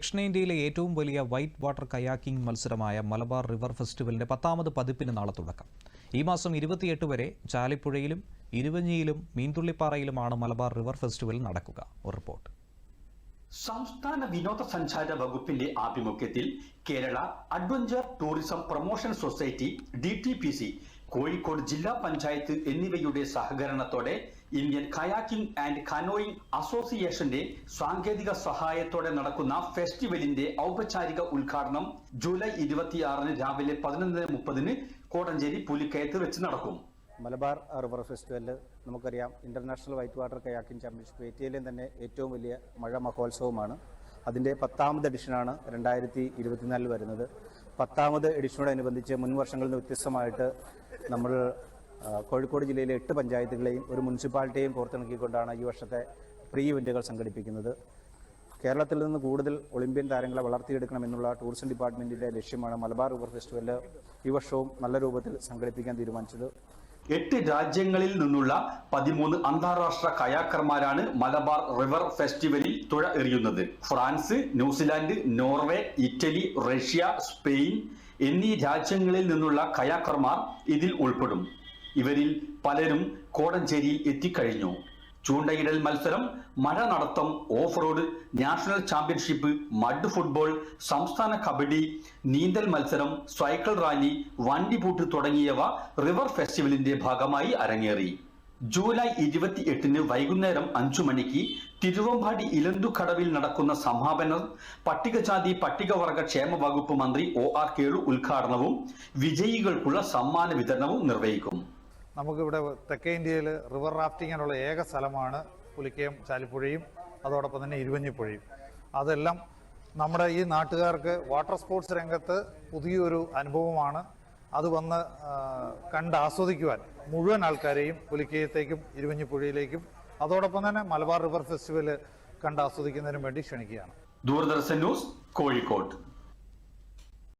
ദക്ഷിണേന്ത്യയിലെ ഏറ്റവും വലിയ വൈറ്റ് വാട്ടർ കയാക്കിംഗ് മത്സരമായ മലബാർ റിവർ ഫെസ്റ്റിവലിന്റെ പത്താമത് പതിപ്പിന് നാളെ തുടക്കം. ഈ മാസം ഇരുപത്തിയെട്ട് വരെ ചാലിപ്പുഴയിലും ഇരുവഞ്ഞിയിലും മീൻതുള്ളിപ്പാറയിലുമാണ് മലബാർ റിവർ ഫെസ്റ്റിവൽ നടക്കുക. റിപ്പോർട്ട്. സംസ്ഥാന വിനോദസഞ്ചാര വകുപ്പിന്റെ ആഭിമുഖ്യത്തിൽ Kerala adventure tourism promotion society D Kozhikode ജില്ലാ പഞ്ചായത്ത് എന്നിവയുടെ സഹകരണത്തോടെ ഇന്ത്യൻ കയാക്കിംഗ് ആൻഡ് കനോയിങ് അസോസിയേഷന്റെ സാങ്കേതിക സഹായത്തോടെ നടക്കുന്ന ഫെസ്റ്റിവലിന്റെ ഔപചാരിക ഉദ്ഘാടനം ജൂലൈ ഇരുപത്തിയാറിന് രാവിലെ പതിനൊന്ന് മുപ്പതിന് കോടഞ്ചേരി പുലിക്കയത്ത് വെച്ച് നടക്കും. മലബാർ റിവർ ഫെസ്റ്റിവലിൽ നമുക്കറിയാം. International white water kayaking championship ഏറ്റവും തന്നെ ഏറ്റവും വലിയ മഴ മഹോത്സവമാണ്. അതിന്റെ പത്താമത് എഡിഷനാണ് രണ്ടായിരത്തി ഇരുപത്തിനാലിൽ വരുന്നത്. പത്താമത് എഡിഷനോടനുബന്ധിച്ച് മുൻ വർഷങ്ങളിൽ നിന്ന് വ്യത്യസ്തമായിട്ട് നമ്മൾ കോഴിക്കോട് ജില്ലയിലെ എട്ട് പഞ്ചായത്തുകളെയും ഒരു മുനിസിപ്പാലിറ്റിയെയും കോർത്തിണക്കിക്കൊണ്ടാണ് ഈ വർഷത്തെ പ്രീ ഇവന്റുകൾ സംഘടിപ്പിക്കുന്നത്. കേരളത്തിൽ നിന്ന് കൂടുതൽ ഒളിമ്പ്യൻ താരങ്ങളെ വളർത്തിയെടുക്കണമെന്നുള്ള ടൂറിസം ഡിപ്പാർട്ട്മെന്റിന്റെ ലക്ഷ്യമാണ് മലബാർ റിവർ ഫെസ്റ്റിവൽ ഈ വർഷവും നല്ല രൂപത്തിൽ സംഘടിപ്പിക്കാൻ തീരുമാനിച്ചത്. എട്ട് രാജ്യങ്ങളിൽ നിന്നുള്ള പതിമൂന്ന് അന്താരാഷ്ട്ര കയാക്കർമാരാണ് മലബാർ റിവർ ഫെസ്റ്റിവലിൽ തുഴ എറിയുന്നത്. France New Zealand Norway Italy Russia Spain എന്നീ രാജ്യങ്ങളിൽ നിന്നുള്ള കയാക്കർമാർ ഇതിൽ ഉൾപ്പെടും. ഇവരിൽ പലരും കോടഞ്ചേരിയിൽ എത്തിക്കഴിഞ്ഞു. ചൂണ്ടയിടൽ മത്സരം മഴ നടത്തം off road national championship mud football സംസ്ഥാന കബഡി നീന്തൽ മത്സരം സൈക്കിൾ റാലി വണ്ടിപൂട്ട് തുടങ്ങിയവ റിവർ ഫെസ്റ്റിവലിന്റെ ഭാഗമായി അരങ്ങേറി. ജൂലൈ ഇരുപത്തി എട്ടിന് വൈകുന്നേരം അഞ്ചു മണിക്ക് തിരുവമ്പാടി ഇലന്തുകടവിൽ നടക്കുന്ന സമാപനം പട്ടികജാതി പട്ടികവർഗ ക്ഷേമ വകുപ്പ് മന്ത്രി ഒ ആർ കേളു ഉദ്ഘാടനവും വിജയികൾക്കുള്ള സമ്മാന വിതരണവും നിർവഹിക്കും. നമുക്കിവിടെ തെക്കേ ഇന്ത്യയിൽ റിവർ റാഫ്റ്റിങ്ങിനുള്ള ഏക സ്ഥലമാണ് പുലിക്കയം ചാലിപ്പുഴയും അതോടൊപ്പം തന്നെ ഇരുവഞ്ഞിപ്പുഴയും. അതെല്ലാം നമ്മുടെ ഈ നാട്ടുകാർക്ക് വാട്ടർ സ്പോർട്സ് രംഗത്ത് പുതിയൊരു അനുഭവമാണ്. അത് വന്ന് കണ്ട് ആസ്വദിക്കുവാൻ മുഴുവൻ ആൾക്കാരെയും പുലിക്കയത്തേക്കും ഇരുവഞ്ഞിപ്പുഴയിലേക്കും അതോടൊപ്പം തന്നെ മലബാർ റിവർ ഫെസ്റ്റിവൽ കണ്ട് ആസ്വദിക്കുന്നതിനും വേണ്ടി ക്ഷണിക്കുകയാണ്. ദൂരദർശൻ ന്യൂസ് കോഴിക്കോട്.